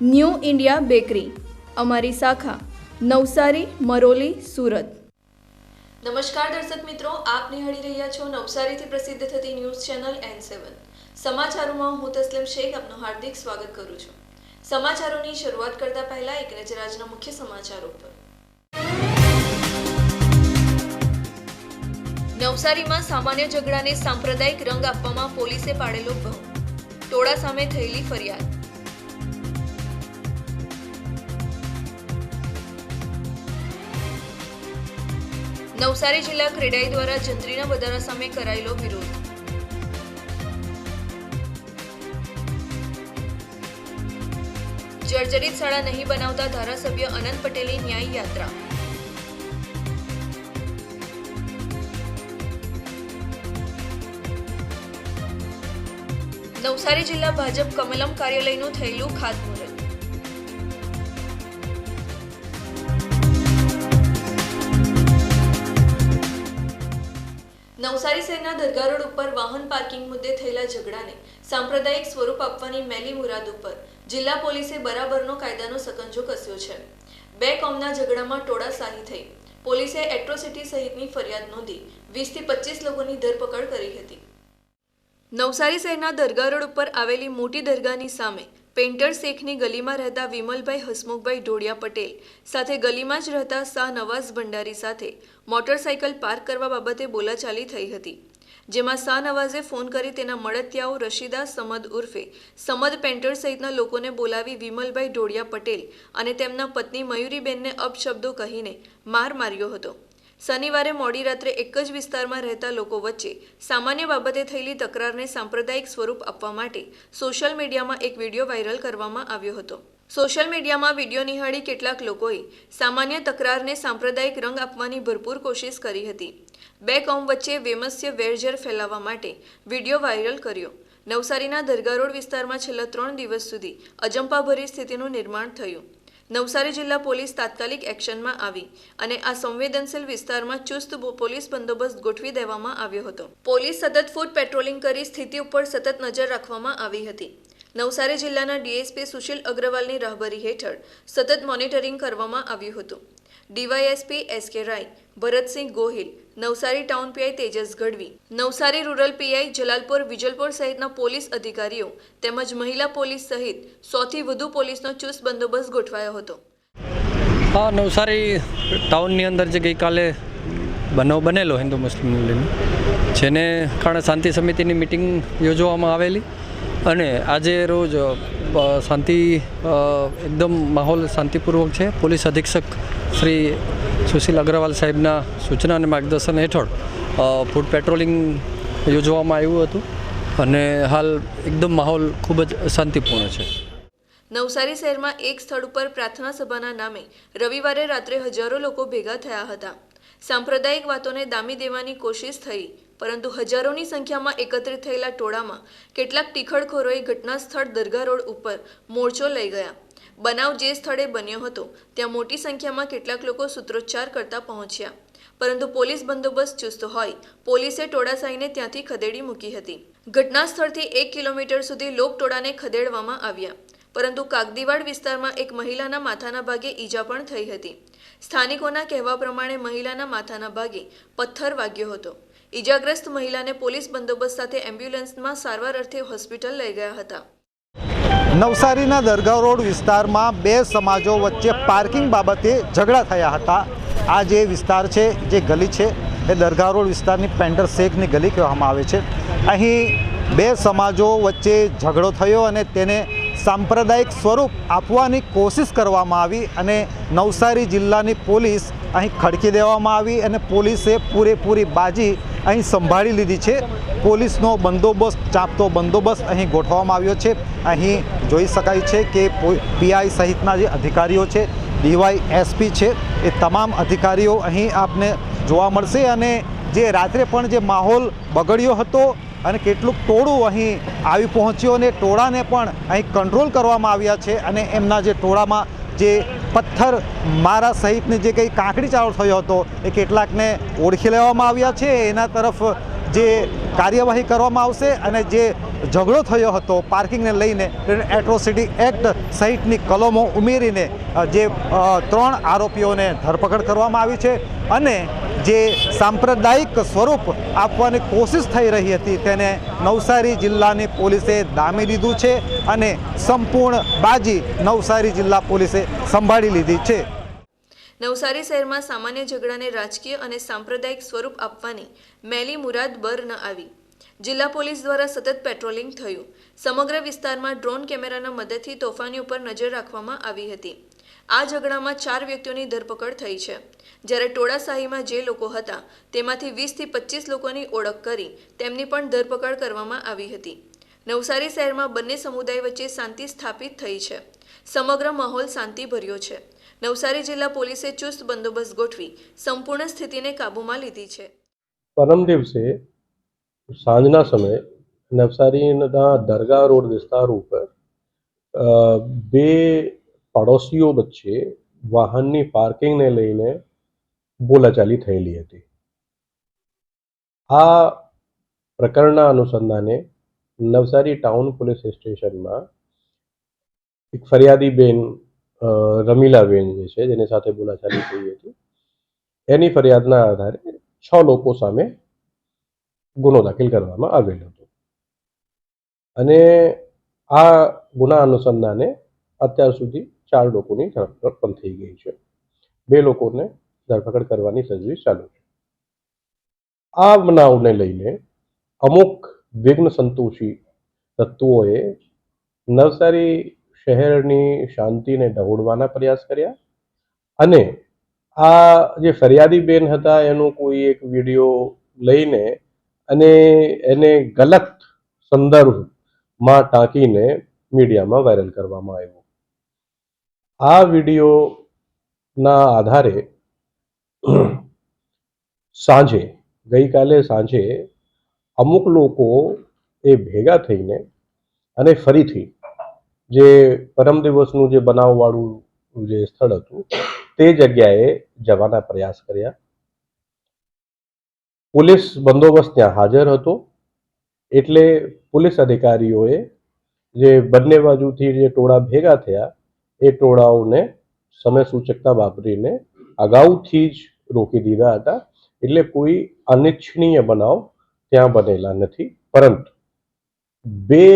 new India bakery, અમારી શાખા, નવસારી, મરોલી, સુરત. નમસ્કાર દર્શક મિત્રો, આપ નિહાળી રહ્યા છો નવસારીથી પ્રસિદ્ધ થતી ન્યૂઝ ચેનલ એન સેવન સમાચારોમાં હું તસ્લીમ શેખ, આપનું હાર્દિક સ્વાગત કરું છું. સમાચારોની શરૂઆત કરતા પહેલા એક નજર આજના મુખ્ય સમાચારો પર. નવસારીમાં સામાન્ય ઝઘડાને સાંપ્રદાયિક રંગ આપવામાં પોલીસે પાડેલો ભંગ. ટોળા સામે થયેલી ફરિયાદ. નવસારી જિલ્લા ક્રેડાઈ દ્વારા જંત્રીના વધારા સામે કરાયેલો વિરોધ. જર્જરિત શાળા નહીં બનાવતા ધારાસભ્ય અનંત પટેલની ન્યાય યાત્રા. નવસારી જિલ્લા ભાજપ કમલમ કાર્યાલયનું થયેલું ખાતમુહૂર્ત. નવસારી શહેરના દરગાહ રોડ ઉપર વાહન પાર્કિંગ મુદ્દે થયેલા ઝઘડાને સાંપ્રદાયિક સ્વરૂપ આપવાની મેલી મુરાદ ઉપર જિલ્લા પોલીસે બરાબરનો કાયદાનો સકંજો કસ્યો છે. બે કોમના ઝઘડામાં ટોળાશાહી થઈ. પોલીસે એટ્રોસિટી સહિતની ફરિયાદ નોંધી વીસથી પચીસ લોકોની ધરપકડ કરી હતી. નવસારી શહેરના દરગાહ રોડ ઉપર આવેલી મોટી દરગાહની સામે પેન્ટર શેખની ગલીમાં રહેતા વિમલભાઈ હસમુખભાઈ ઢોડિયા પટેલ સાથે ગલીમાં જ રહેતા શાહ નવાઝ ભંડારી સાથે મોટરસાયકલ પાર્ક કરવા બાબતે બોલાચાલી થઈ હતી. જેમાં શાહ નવાઝે ફોન કરી તેના મળતિયાઓ રશીદા સમદ ઉર્ફે સમદ પેન્ટર સહિતના લોકોને બોલાવી વિમલભાઈ ઢોડિયા પટેલ અને તેમના પત્ની મયુરીબેનને અપશબ્દો કહીને માર માર્યો હતો. શનિવારે મોડી રાત્રે એક જ વિસ્તારમાં રહેતા લોકો વચ્ચે સામાન્ય બાબતે થયેલી તકરારને સાંપ્રદાયિક સ્વરૂપ આપવા માટે સોશિયલ મીડિયામાં એક વીડિયો વાયરલ કરવામાં આવ્યો હતો. સોશિયલ મીડિયામાં વીડિયો નિહાળી કેટલાક લોકોએ સામાન્ય તકરારને સાંપ્રદાયિક રંગ આપવાની ભરપૂર કોશિશ કરી હતી. બે કોમ વચ્ચે વેમસ્ય વેરઝેર ફેલાવવા માટે વીડિયો વાયરલ કર્યો. નવસારીના દરગારોડ વિસ્તારમાં છેલ્લા ત્રણ દિવસ સુધી અજંપાભરી સ્થિતિનું નિર્માણ થયું. નવસારી જિલ્લા પોલીસ તાત્કાલિક એક્શનમાં આવી અને આ સંવેદનશીલ વિસ્તારમાં ચુસ્ત પોલીસ બંદોબસ્ત ગોઠવી દેવામાં આવ્યો હતો. પોલીસ સતત ફૂટ પેટ્રોલિંગ કરી સ્થિતિ ઉપર સતત નજર રાખવામાં આવી હતી. નવસારી જિલ્લાના ડીએસપી સુશીલ અગ્રવાલની રાહબરી હેઠળ સતત મોનિટરિંગ કરવામાં આવ્યું હતું. DYSP S K Rai Bharatsinh Gohil Navsari town PI Tejas Gadhvi Navsari rural PI Jalalpur Vijalpur સહિતના પોલીસ અધિકારીઓ તેમજ મહિલા પોલીસ સહિત સોથી વધુ પોલીસનો ચુસ્ત બંદોબસ્ત ગોઠવાયો હતો. હા, નવસારી ટાઉનની અંદર જે ગઈકાલે બનાવ બનેલો હિન્દુ મુસ્લિમ લઈને જેને કારણે શાંતિ સમિતિની મિટિંગ યોજવામાં આવેલી અને આજે રોજ શાંતિ એકદમ માહોલ શાંતિપૂર્વક છે. પોલીસ અધિક્ષક શ્રી સુશીલ અગ્રવાલ સાહેબના સૂચના અને માર્ગદર્શન હેઠળ ફૂડ પેટ્રોલિંગ યોજવામાં આવ્યું હતું અને હાલ એકદમ માહોલ ખૂબ જ શાંતિપૂર્ણ છે. નવસારી શહેરમાં એક સ્થળ ઉપર પ્રાર્થના સભાના નામે રવિવારે રાત્રે હજારો લોકો ભેગા થયા હતા. સાંપ્રદાયિક વાતોને દામી દેવાની કોશિશ થઈ. પરંતુ હજારોની સંખ્યામાં એકત્રિત થયેલા ટોળામાં કેટલાક ટીખળખોરોએ ઘટના સ્થળ દરગાહ રોડ ઉપર મોરચો લઈ ગયા. બનાવ જે સ્થળે બન્યો હતો, ત્યાં મોટી સંખ્યામાં કેટલાક લોકો સૂત્રોચ્ચાર કરતા પહોંચ્યા. પરંતુ પોલીસ બંદોબસ્ત ચુસ્ત હોય, પોલીસે ટોળાશાહીને ત્યાંથી ખદેડી મૂકી હતી. ઘટના સ્થળથી એક કિલોમીટર સુધી લોકટોળાને ખદેડવામાં આવ્યા, પરંતુ કાગદીવાડ વિસ્તારમાં એક મહિલાના માથાના ભાગે ઈજા પણ થઈ હતી. સ્થાનિકોના કહેવા પ્રમાણે મહિલાના માથાના ભાગે પથ્થર વાગ્યો હતો. ઈજાગ્રસ્ત મહિલાને પોલીસ બંદોબસ્ત સાથે એમ્બ્યુલન્સમાં સારવાર અર્થે હોસ્પિટલ લઈ ગયા હતા. નવસારીના દરગાહ રોડ વિસ્તારમાં બે સમાજો વચ્ચે પાર્કિંગ બાબતે ઝઘડા થયા હતા. આ જે વિસ્તાર છે, જે ગલી છે, એ દરગાહ રોડ વિસ્તારની પેન્ટર શેખની ગલી કહેવામાં આવે છે. અહીં બે સમાજો વચ્ચે ઝઘડો થયો અને તેને સાંપ્રદાયિક સ્વરૂપ આપવાની કોશિશ કરવામાં આવી અને નવસારી જિલ્લાની પોલીસ અહીં ખડકી દેવામાં આવી અને પોલીસે પૂરેપૂરી બાજી અહીં સંભાળી લીધી છે. પોલીસનો બંદોબસ્ત, ચાંપતો બંદોબસ્ત અહીં ગોઠવવામાં આવ્યો છે. અહીં જોઈ શકાય છે કે પીઆઈ સહિતના જે અધિકારીઓ છે ડીવાય એસપી છે, એ તમામ અધિકારીઓ અહીં આપને જોવા મળશે અને જે રાત્રે પણ જે માહોલ બગડ્યો હતો અને કેટલુંક ટોળું અહીં આવી પહોંચ્યું અને ટોળાને પણ અહીં કંટ્રોલ કરવામાં આવ્યા છે અને એમના જે ટોળામાં જે પથ્થર મારા સહિતની જે કંઈ કાંકડી ચાલો થયો હતો એ કેટલાકને ઓળખી લેવામાં આવ્યા છે. એના તરફ જે કાર્યવાહી કરવામાં આવશે અને જે ઝઘડો થયો હતો પાર્કિંગને લઈને એટ્રોસિટી એક્ટ સહિતની કલમો ઉમેરીને જે ત્રણ આરોપીઓને ધરપકડ કરવામાં આવી છે અને જે સાંપ્રદાયિક સ્વરૂપ આપવાની કોશિશ થઈ રહી હતી તેને નવસારી જિલ્લાની પોલીસે દામી લીધું છે અને સંપૂર્ણ બાજી નવસારી જિલ્લા પોલીસે સંભાળી લીધી છે. નવસારી શહેરમાં સામાન્ય ઝઘડાને રાજકીય અને સાંપ્રદાયિક સ્વરૂપ આપવાની મેલી મુરાદ બર ન આવી. જિલ્લા પોલીસ દ્વારા સતત પેટ્રોલિંગ થયું. સમગ્ર વિસ્તારમાં ડ્રોન કેમેરાના મદદથી તોફાની ઉપર નજર રાખવામાં આવી હતી. આ ઝઘડામાં ચાર વ્યક્તિઓની ધરપકડ થઈ છે. જ્યારે ટોળાશાહીમાં જે લોકો હતા, તેમાંથી વીસથી પચીસ લોકોની ઓળખ કરી તેમની પણ ધરપકડ કરવામાં આવી હતી. નવસારી શહેરમાં બંને સમુદાય વચ્ચે શાંતિ સ્થાપિત થઈ છે. સમગ્ર માહોલ શાંતિભર્યો છે. નવસારી જિલ્લા પોલીસે ચુસ્ત બંદોબસ્ત ગોઠવી સંપૂર્ણ સ્થિતિને કાબૂમાં લીધી છે. પરમ દિવસે સાંજના સમયે નવસારીના દરગાહ રોડ વિસ્તાર ઉપર બે પડોશીઓ વચ્ચે વાહનની પાર્કિંગને લઈને બોલાચાલી થયેલી હતી. આ પ્રકરણના અનુસંધાને નવસારી ટાઉન પોલીસ સ્ટેશનમાં એક ફરિયાદી બેન રમીલાબેન જે છે, જેની સાથે બોલાચાલી થઈ હતી, એની ફરિયાદના આધારે છ લોકો સામે ગુનો દાખલ કરવામાં આવેલો હતો. અને આ ગુના અનુસંધાને અત્યાર સુધી ચાર લોકોની ધરપકડ પણ થઈ ગઈ છે. બે લોકોને ધરપકડ કરવાની તજવીજ ચાલુ છે. આ બનાવને લઈને અમુક વિઘ્ન સંતોષી તત્વોએ નવસારી શહેરની શાંતિને ડહોળવાના પ્રયાસ કર્યા અને આ જે ફરિયાદી બેન હતા એનો કોઈ એક વીડિયો લઈને અને એને ગલત સંદર્ભમાં ટાંકીને મીડિયામાં વાયરલ કરવામાં આવ્યો. આ વિડીયોના આધારે સાંજે, ગઈકાલે સાંજે અમુક લોકો એ ભેગા થઈને અને ફરીથી જે પરમ દિવસનું જે બનાવવાળું જે સ્થળ હતું, તે જગ્યાએ જવાના પ્રયાસ કર્યા. પોલીસ બંદોબસ્ત ત્યાં હાજર હતો, એટલે પોલીસ અધિકારીઓએ જે બંને બાજુથી જે ટોળા ભેગા થયા, એ ટોળાઓને સમય સૂચકતા વાપરીને અગાઉથી જ રોકી દીધા હતા. એટલે કોઈ અનિચ્છનીય બનાવ ત્યાં બનેલા નથી. પરંતુ બે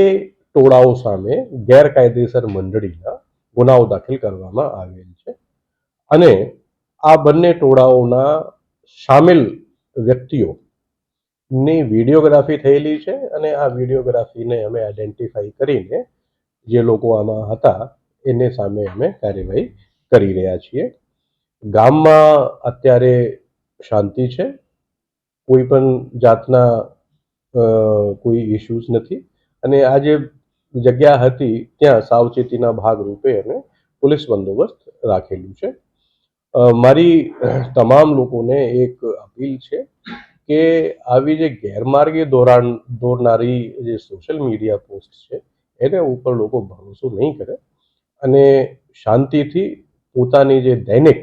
ટોળાઓ સામે ગેરકાયદેસર મંડળીના ગુનાઓ દાખલ કરવામાં આવેલ છે. અને આ બંને ટોળાઓના સામેલ વ્યક્તિઓ ની વિડીયોગ્રાફી થયેલી છે અને આ વિડીયોગ્રાફીને અમે આઈડેન્ટિફાઈ કરીને જે લોકો આમાં હતા એને સામે અમે કાર્યવાહી કરી રહ્યા છીએ. ગામમાં અત્યારે શાંતિ છે. કોઈ પણ જાતના કોઈ ઇશ્યુઝ નથી. અને આ જે જગ્યા હતી, ત્યાં સાવચેતીના ભાગરૂપે અમે પોલીસ બંદોબસ્ત રાખેલું છે. મારી તમામ લોકોને એક અપીલ છે કે આવી જે ગેરમાર્ગે દોરાણ દોરનારી જે સોશિયલ મીડિયા પોસ્ટ છે, એને ઉપર લોકો ભરોસો નહીં કરે અને શાંતિથી પોતાની જે દૈનિક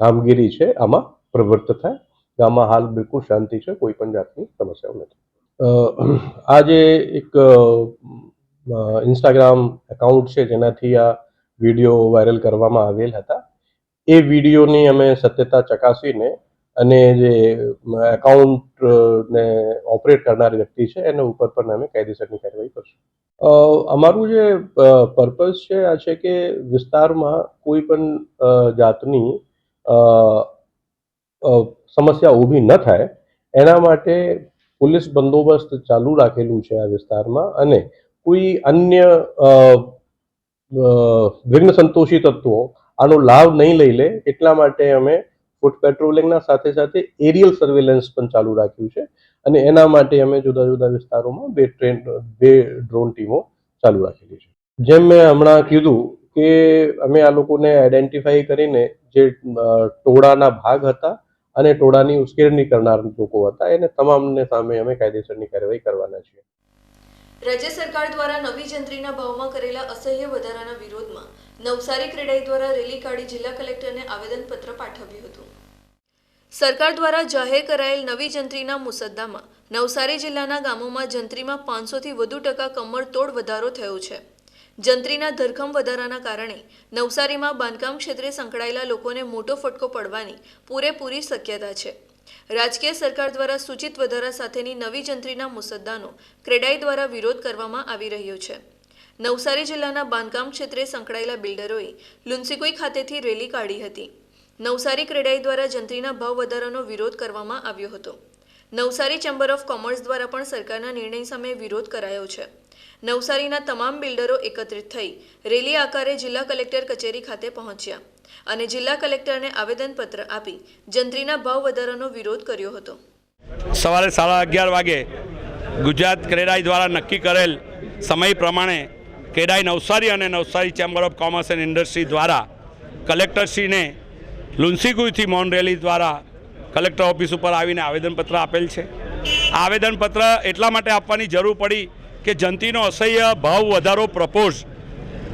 કામગીરી છે, આમાં પ્રવૃત્ત થાય. ગામમાં હાલ બિલકુલ શાંતિ છે, કોઈ પણ જાતની સમસ્યાઓ નથી. આ જે એક ઇન્સ્ટાગ્રામ એકાઉન્ટ છે, જેનાથી આ વીડિયો વાયરલ કરવામાં આવેલ હતા. એ વિડીયોની અમે સત્યતા ચકાસીને અને જે એકાઉન્ટ ને ઓપરેટ કરનાર વ્યક્તિ છે, એના ઉપર પણ અમે કાયદેસરની કાર્યવાહી કરશું. અમારું જે પર્પઝ છે, આ છે કે વિસ્તારમાં કોઈ પણ જાતની સમસ્યા ઊભી ન થાય. એના માટે પોલીસ બંદોબસ્ત ચાલુ રાખેલું છે આ વિસ્તારમાં અને કોઈ અન્ય વિઘ્ન સંતોષી તત્વો આનો લાભ નહીં લઈ લે એટલા માટે અમે ફૂટ પેટ્રોલિંગના સાથે સાથે એરિયલ સર્વેલન્સ પણ ચાલુ રાખ્યું છે અને એના માટે અમે જુદા જુદા વિસ્તારોમાં બે ટ્રેન, બે ડ્રોન ટીમો ચાલુ રાખેલી છે. જેમ મેં હમણાં કીધું કે અમે આ લોકોને આઈડેન્ટિફાઈ કરીને જે ટોળાના ભાગ હતા અને ટોળાની ઉશ્કેરણી કરનાર લોકો હતા, એને તમામને સામે અમે કાયદેસરની કાર્યવાહી કરવાના છીએ. રાજ્ય સરકાર દ્વારા નવી જંત્રીના ભાવમાં કરેલા અસહ્ય વધારાના વિરોધમાં નવસારી ક્રેડાઈ દ્વારા રેલી કાઢી જિલ્લા કલેક્ટરને આવેદનપત્ર પાઠવ્યું હતું. સરકાર દ્વારા જાહેર કરાયેલ નવી જંત્રીના મુસદ્દામાં નવસારી જિલ્લાના ગામોમાં જંત્રીમાં પાંચસોથી વધુ ટકા કમરતોડ વધારો થયો છે. જંત્રીના ધરખમ વધારાના કારણે નવસારીમાં બાંધકામ ક્ષેત્રે સંકળાયેલા લોકોને મોટો ફટકો પડવાની પૂરેપૂરી શક્યતા છે. રાજકીય સરકાર દ્વારા સૂચિત વધારા સાથેની નવી જંત્રીના મુસદ્દાનો ક્રેડાઈ દ્વારા વિરોધ કરવામાં આવી રહ્યો છે. નવસારી જિલ્લાના બાંધકામ ક્ષેત્રે સંકળાયેલા બિલ્ડરોએ લુન્સીકોઈ ખાતેથી રેલી કાઢી હતી. નવસારી ક્રેડાઈ દ્વારા જંત્રીના ભાવ વધારાનો વિરોધ કરવામાં આવ્યો હતો. નવસારી ચેમ્બર ઓફ કોમર્સ દ્વારા પણ સરકારના નિર્ણય સામે વિરોધ કરાયો છે. નવસારીના તમામ બિલ્ડરો એકત્રિત થઈ રેલી આકારે જિલ્લા કલેક્ટર કચેરી ખાતે પહોંચ્યા અને જિલ્લા કલેક્ટરને આવેદનપત્ર આપી જંત્રીના ભાવ વધારાનો વિરોધ કર્યો હતો. સવારે સાડા અગિયાર વાગે ગુજરાત ક્રેડાઈ દ્વારા નક્કી કરેલ સમય પ્રમાણે ક્રેડાઈ નવસારી અને Navsari chamber of commerce and industry દ્વારા કલેક્ટરશ્રીને લુન્સીકુઈથી મૌન રેલી દ્વારા કલેક્ટર ઓફિસ ઉપર આવીને આવેદનપત્ર આપેલ છે. આવેદનપત્ર એટલા માટે આપવાની જરૂર પડી કે જંતીનો અસહ્ય ભાવ વધારો પ્રપોઝ,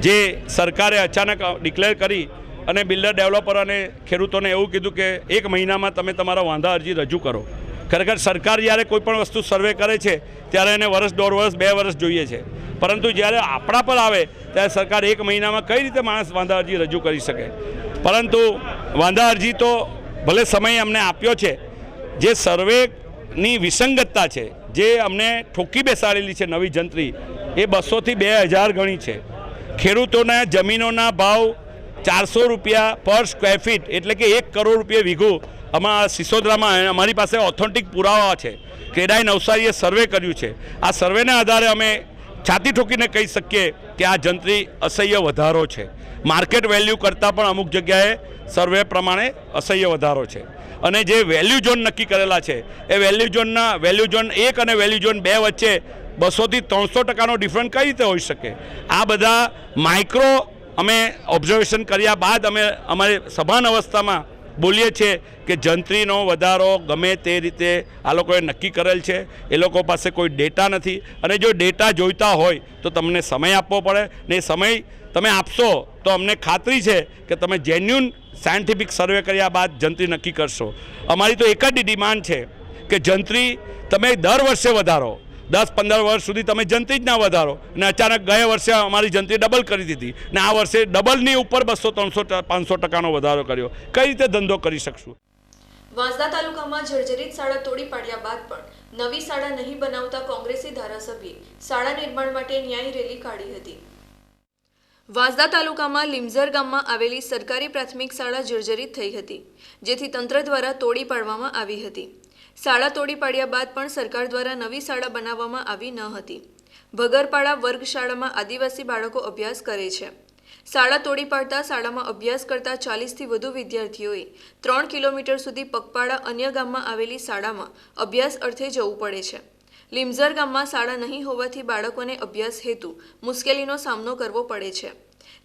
જે સરકારે અચાનક ડિક્લેર કરી અને બિલ્ડર ડેવલપર અને ખેડૂતોને એવું કીધું કે એક મહિનામાં તમે તમારા વાંધા અરજી રજૂ કરો. ખરેખર સરકાર જ્યારે કોઈ પણ વસ્તુ સર્વે કરે છે, ત્યારે એને વર્ષ દોઢ વર્ષ, બે વર્ષ જોઈએ છે. પરંતુ જ્યારે આપણા પર આવે, ત્યારે સરકાર એક મહિનામાં કઈ રીતે માણસ વાંધા અરજી રજૂ કરી શકે? પરંતુ વાંધા અરજી તો ભલે સમય અમને આપ્યો છે, જે સર્વેની વિસંગતતા છે જે અમને ઠોકી બેસાડેલી છે નવી જંત્રી, એ બસોથી બે હજાર ગણી છે. ખેડૂતોના જમીનોના ભાવ ચારસો રૂપિયા પર સ્ક્વેર ફીટ એટલે કે એક કરોડ રૂપિયા વીઘું અમારા સિસોદરામાં અમારી પાસે ઓથેન્ટિક પુરાવા છે. ક્રેડાઈ નવસારીએ સર્વે કર્યું છે. આ સર્વેના આધારે અમે છાતી ઠોકીને કહી શકીએ કે આ જંત્રી અસહ્ય વધારો છે. માર્કેટ વેલ્યુ કરતાં પણ અમુક જગ્યાએ સર્વે પ્રમાણે અસહ્ય વધારો છે. અને જે વેલ્યુ ઝોન નક્કી કરેલા છે, એ વેલ્યુ ઝોનના વેલ્યુ ઝોન એક અને વેલ્યુ ઝોન બે વચ્ચે બસોથી ત્રણસો ટકાનો ડિફરન્સ કઈ રીતે હોઈ શકે? આ બધા માઇક્રો અમે ઓબ્ઝર્વેશન કર્યા બાદ અમે અમારી સભાન અવસ્થામાં બોલીએ છીએ કે જંત્રીનો વધારો ગમે તે રીતે આ લોકોએ નક્કી કરેલ છે. એ લોકો પાસે કોઈ ડેટા નથી. અને જો ડેટા જોઈતા હોય તો તમને સમય આપવો પડે ને સમય તમે આપશો તો અમને ખાતરી છે કે તમે જેન્યુન સાયન્ટિફિક સર્વે કર્યા બાદ જંત્રી નક્કી કરશો. અમારી તો એક જ ડિમાન્ડ છે કે જંત્રી તમે દર વર્ષે વધારો. દસ પંદર વર્ષ સુધી તમે જંત્રી જ ના વધારો. ને અચાનક ગયા વર્ષે અમારી જંત્રી ડબલ કરી દીધી. ને આ વર્ષે ડબલની ઉપર બસો ત્રણસો પાંચસો ટકાનો વધારો કર્યો. કઈ રીતે ધંધો કરી શકશું? વાંસદા તાલુકામાં જર્જરિત શાળા તોડી પાડ્યા બાદ પણ નવી શાળા નહીં બનાવતા કોંગ્રેસી ધારાસભ્યે શાળા નિર્માણ માટે ન્યાય રેલી કાઢી હતી. વાંસદા તાલુકામાં લીમઝર ગામમાં આવેલી સરકારી પ્રાથમિક શાળા જર્જરિત થઈ હતી, જેથી તંત્ર દ્વારા તોડી પાડવામાં આવી હતી. શાળા તોડી પાડ્યા બાદ પણ સરકાર દ્વારા નવી શાળા બનાવવામાં આવી ન હતી. ભગરપાડા વર્ગ શાળામાં આદિવાસી બાળકો અભ્યાસ કરે છે. શાળા તોડી પાડતા શાળામાં અભ્યાસ કરતા ચાલીસથી વધુ વિદ્યાર્થીઓએ ત્રણ કિલોમીટર સુધી પગપાળા અન્ય ગામમાં આવેલી શાળામાં અભ્યાસ અર્થે જવું પડે છે. લીમઝર ગામમાં શાળા નહીં હોવાથી બાળકોને અભ્યાસ હેતુ મુશ્કેલીનો સામનો કરવો પડે છે.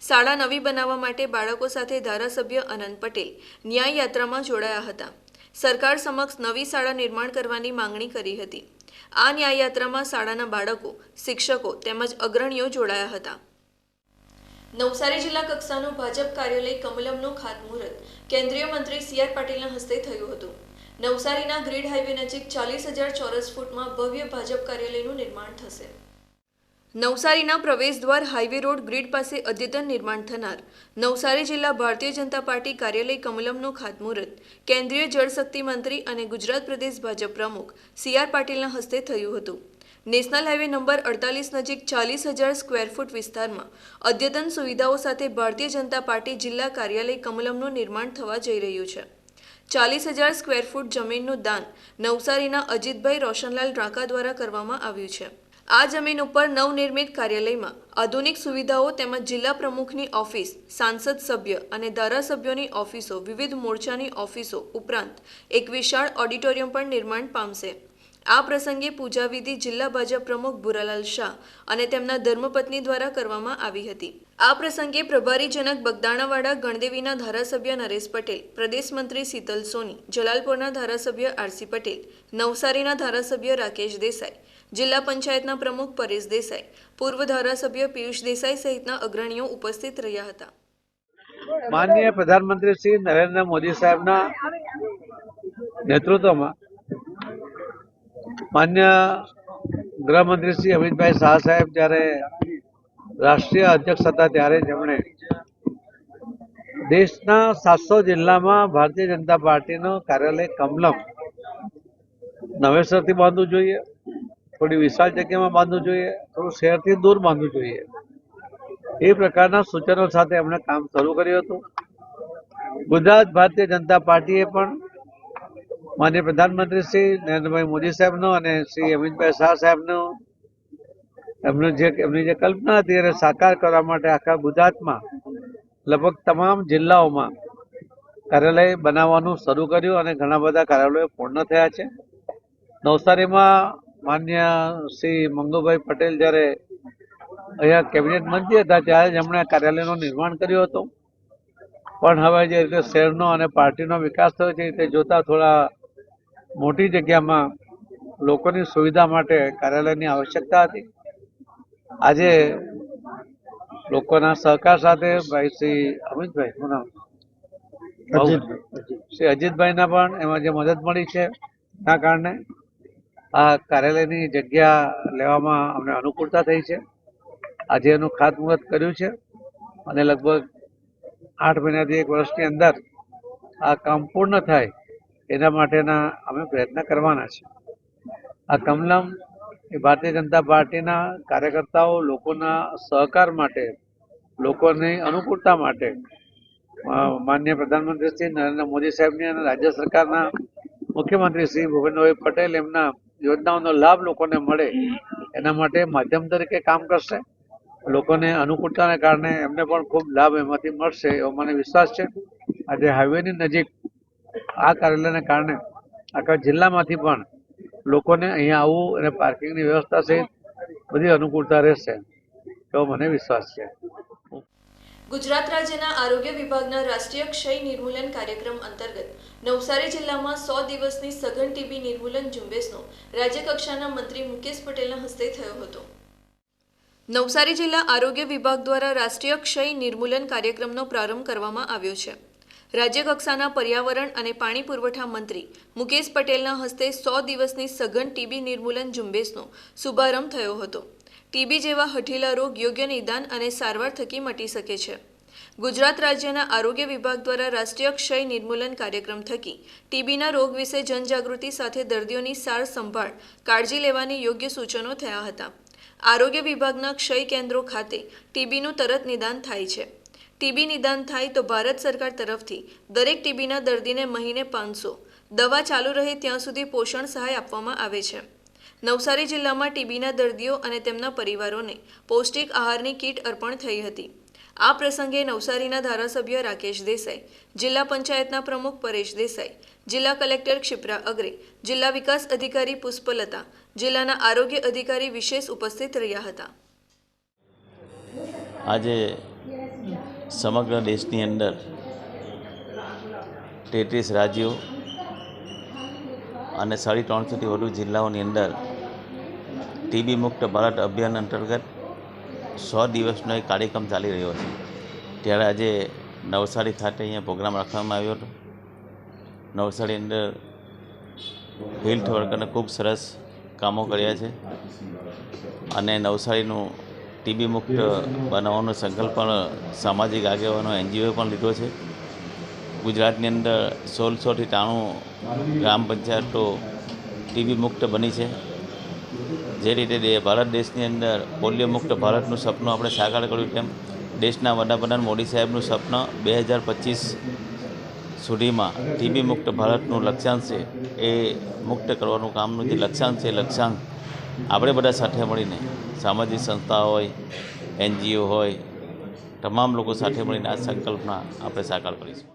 શાળા નવી બનાવવા માટે બાળકો સાથે ધારાસભ્ય અનંત પટેલ ન્યાય યાત્રામાં જોડાયા હતા. સરકાર સમક્ષ નવી શાળા નિર્માણ કરવાની માંગણી કરી હતી. આ ન્યાયયાત્રામાં શાળાના બાળકો, શિક્ષકો તેમજ અગ્રણીઓ જોડાયા હતા. નવસારી જિલ્લા કક્ષાનું ભાજપ કાર્યાલય કમલમનું ખાતમુહૂર્ત કેન્દ્રીય મંત્રી સી આર પાટીલના હસ્તે થયું હતું. નવસારીના ગ્રીડ હાઈવે નજીક ચાલીસ હજાર ચોરસ ફૂટમાં ભવ્ય ભાજપ કાર્યાલયનું નિર્માણ થશે. નવસારીના પ્રવેશદ્વાર હાઈવે રોડ ગ્રીડ પાસે અદ્યતન નિર્માણ થનાર નવસારી જિલ્લા ભારતીય જનતા પાર્ટી કાર્યાલય કમલમનું ખાતમુહૂર્ત. કેન્દ્રીય જળશક્તિ મંત્રી અને ગુજરાત પ્રદેશ ભાજપ પ્રમુખ સી આર પાટીલના હસ્તે થયું હતું. નેશનલ હાઈવે નંબર અડતાલીસ નજીક ચાલીસ હજાર સ્ક્વેર ફૂટ વિસ્તારમાં અદ્યતન સુવિધાઓ સાથે ભારતીય જનતા પાર્ટી જિલ્લા કાર્યાલય કમલમનું નિર્માણ થવા જઈ રહ્યું છે. ચાલીસ હજાર સ્ક્વેર ફૂટ જમીનનું દાન નવસારીના અજીતભાઈ રોશનલાલ રાકા દ્વારા કરવામાં આવ્યું છે. આ જમીન ઉપર નવનિર્મિત કાર્યાલયમાં આધુનિક સુવિધાઓ તેમજ જિલ્લા પ્રમુખની ઓફિસ, સાંસદ સભ્ય અને ધારાસભ્યોની ઓફિસો, વિવિધ મોરચાની ઓફિસો ઉપરાંત એક વિશાળ ઓડિટોરિયમ પણ નિર્માણ પામશે. આ પ્રસંગે પૂજાવિધિ જિલ્લા ભાજપ પ્રમુખ ભુરાલાલ શાહ અને તેમના ધર્મપત્ની દ્વારા કરવામાં આવી હતી. આ પ્રસંગે પ્રભારીજનક બગદાણાવાડા ગણદેવીના ધારાસભ્ય નરેશ પટેલ, પ્રદેશ મંત્રી શીતલ સોની, જલાલપુરના ધારાસભ્ય આરસી પટેલ, નવસારીના ધારાસભ્ય રાકેશ દેસાઈ જિલ્લા પંચાયતના પ્રમુખ પરેશ દેસાઈ, પૂર્વ ધારાસભ્ય પિયુષ દેસાઈ સહિતના અગ્રણીઓ ઉપસ્થિત રહ્યા હતા. માનનીય પ્રધાનમંત્રી શ્રી નરેન્દ્ર મોદી સાહેબના નેતૃત્વમાં માન્ય ગૃહમંત્રી શ્રી અમિતભાઈ શાહ સાહેબ જ્યારે રાષ્ટ્રીય અધ્યક્ષ હતા ત્યારે જેમણે દેશના સાતસો જિલ્લામાં ભારતીય જનતા પાર્ટીનું કાર્યાલય કમલમ નવેસરથી બાંધવું જોઈએ. થોડી વિશાળ જગ્યામાં બાંધવું જોઈએ, થોડું શહેરથી દૂર બાંધવું જોઈએ. એ પ્રકારના સૂચનો સાથે એમણે કામ શરૂ કર્યું હતું. ગુજરાત ભારતીય જનતા પાર્ટીએ પણ માન્ય પ્રધાનમંત્રી શ્રી નરેન્દ્રભાઈ મોદી સાહેબનો અને શ્રી અમિતભાઈ શાહ સાહેબનો એમનું જે, એમની જે કલ્પના હતી એને સાકાર કરવા માટે આખા ગુજરાતમાં લગભગ તમામ જિલ્લાઓમાં કાર્યાલય બનાવવાનું શરૂ કર્યું અને ઘણા બધા કાર્યાલયો પૂર્ણ થયા છે. નવસારીમાં માન્ય શ્રી મંગુભાઈ પટેલ જ્યારે અહીંયા કેબિનેટ મંત્રી હતા ત્યારે જ એમણે કાર્યાલયનું નિર્માણ કર્યું હતું. પણ હવે જે રીતે શહેરનો અને પાર્ટીનો વિકાસ થયો છે તે જોતા થોડા મોટી જગ્યામાં લોકોની સુવિધા માટે કાર્યાલયની આવશ્યકતા હતી. આજે લોકોના સહકાર સાથે ભાઈ શ્રી અમિતભાઈ શું નામ? શ્રી અજીતભાઈના પણ એમાં જે મદદ મળી છે એના કારણે આ કાર્યાલયની જગ્યા લેવામાં અમને અનુકૂળતા થઈ છે. આજે એનું ખાતમુહૂર્ત કર્યું છે અને લગભગ આઠ મહિનાથી એક વર્ષની અંદર આ કામ પૂર્ણ થાય એના માટેના અમે પ્રયત્ન કરવાના છે. આ કમલમ એ ભારતીય જનતા પાર્ટીના કાર્યકર્તાઓ લોકોના સહકાર માટે, લોકોની અનુકૂળતા માટે માન્ય પ્રધાનમંત્રી શ્રી નરેન્દ્ર મોદી સાહેબની અને રાજ્ય સરકારના મુખ્યમંત્રી શ્રી ભૂપેન્દ્રભાઈ પટેલ એમના યોજનાઓનો લાભ લોકોને મળે, એના માટે માધ્યમ તરીકે કામ કરશે. લોકોને અનુકૂળતાને કારણે એમને પણ ખૂબ લાભ એમાંથી મળશે એવો મને વિશ્વાસ છે. આજે હાઈવેની નજીક આ કાર્યાલયને કારણે આખા જિલ્લામાંથી પણ લોકોને અહીંયા આવવું અને પાર્કિંગની વ્યવસ્થા સહિત બધી અનુકૂળતા રહેશે એવો મને વિશ્વાસ છે. ગુજરાત રાજ્યના આરોગ્ય વિભાગના રાષ્ટ્રીય ક્ષય નિર્મૂલન કાર્યક્રમ અંતર્ગત નવસારી જિલ્લામાં સો દિવસની સઘન ટીબી નિર્મૂલન ઝુંબેશનો રાજ્યકક્ષાના મંત્રી મુકેશ પટેલના હસ્તે થયો હતો. નવસારી જિલ્લા આરોગ્ય વિભાગ દ્વારા રાષ્ટ્રીય ક્ષય નિર્મૂલન કાર્યક્રમનો પ્રારંભ કરવામાં આવ્યો છે. રાજ્યકક્ષાના પર્યાવરણ અને પાણી પુરવઠા મંત્રી મુકેશ પટેલના હસ્તે સો દિવસની સઘન ટીબી નિર્મૂલન ઝુંબેશનો શુભારંભ થયો હતો. ટીબી જેવા હઠીલા રોગ યોગ્ય નિદાન અને સારવાર થકી મટી શકે છે. ગુજરાત રાજ્યના આરોગ્ય વિભાગ દ્વારા રાષ્ટ્રીય ક્ષય નિર્મૂલન કાર્યક્રમ થકી ટીબીના રોગ વિશે જનજાગૃતિ સાથે દર્દીઓની સાર સંભાળ કાળજી લેવાની યોગ્ય સૂચનો થયા હતા. આરોગ્ય વિભાગના ક્ષય કેન્દ્રો ખાતે ટીબીનું તરત નિદાન થાય છે. ટીબી નિદાન થાય તો ભારત સરકાર તરફથી દરેક ટીબીના દર્દીને મહિને પાંચસો દવા ચાલુ રહે ત્યાં સુધી પોષણ સહાય આપવામાં આવે છે. નવસારી જિલ્લામાં ટીબીના દર્દીઓ અને તેમના પરિવારોને પૌષ્ટિક આહારની કીટ અર્પણ થઈ હતી. આ પ્રસંગે નવસારીના ધારાસભ્ય રાકેશ દેસાઈ, જિલ્લા પંચાયતના પ્રમુખ પરેશ દેસાઈ, જિલ્લા કલેક્ટર ક્ષિપ્રા અગ્રે, જિલ્લા વિકાસ અધિકારી પુષ્પલતા, જિલ્લાના આરોગ્ય અધિકારી વિશેષ ઉપસ્થિત રહ્યા હતા. આજે સમગ્ર દેશની અંદર તેત્રીસ રાજ્યો અને સાડી ત્રણસોથી વધુ જિલ્લાઓની અંદર ટીબી મુક્ત ભારત અભિયાન અંતર્ગત સો દિવસનો એક કાર્યક્રમ ચાલી રહ્યો છે. ત્યારે આજે નવસારી ખાતે અહીંયા પ્રોગ્રામ રાખવામાં આવ્યો હતો. નવસારી અંદર હેલ્થ વર્કરને ખૂબ સરસ કામો કર્યા છે અને નવસારીનું ટીબી મુક્ત બનાવવાનો સંકલ્પ પણ સામાજિક આગેવાનો એનજીઓએ પણ લીધો છે. ગુજરાતની અંદર સોળસોથી ત્રાણું ગ્રામ પંચાયતો ટીબી મુક્ત બની છે. જે રીતે ભારત દેશની અંદર પોલિયો મુક્ત ભારતનું સપનું આપણે સાકાર કર્યું તેમ દેશના વડાપ્રધાન મોદી સાહેબનું સપન બે હજાર પચીસ સુધીમાં ટીબી મુક્ત ભારતનું લક્ષ્યાંક છે. એ મુક્ત કરવાનું કામનું જે લક્ષ્યાંક છે, લક્ષ્યાંક આપણે બધા સાથે મળીને સામાજિક સંસ્થા હોય, એનજીઓ હોય, તમામ લોકો સાથે મળીને આ સંકલ્પના આપણે સાકાર કરીશું.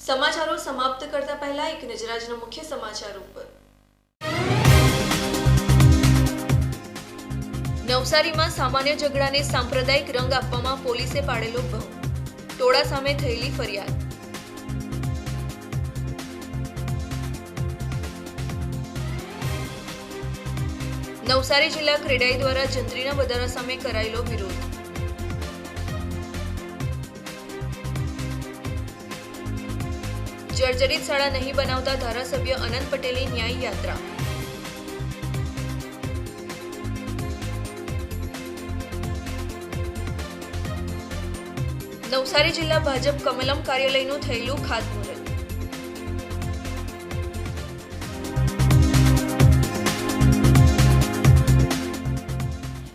સમાચારો સમાપ્ત કરતા પહેલા એક નજર આજના મુખ્ય સમાચાર ઉપર. નવસારીમાં સામાન્ય ઝઘડાને સાંપ્રદાયિક રંગ આપવામાં પોલીસે પાડેલો ભંગ. ટોળા સામે થયેલી ફરિયાદ. નવસારી જિલ્લા ક્રેડાઈ દ્વારા જંત્રીના વધારા સામે કરાયેલો વિરોધ. જર્જરિત શાળા નહીં બનાવતા ધારાસભ્ય અનંત પટેલની ન્યાય યાત્રા. નવસારી જિલ્લા ભાજપ કમલમ કાર્યાલયનું થયેલું ખાતમુહૂર્ત.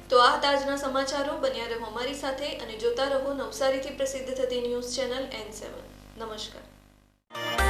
તો આ હતા આજના સમાચારો બન્યા રહો અમારી સાથે અને જોતા રહો નવસારીથી પ્રસિદ્ધ થતી ન્યૂઝ ચેનલ એન સેવન. નમસ્કાર.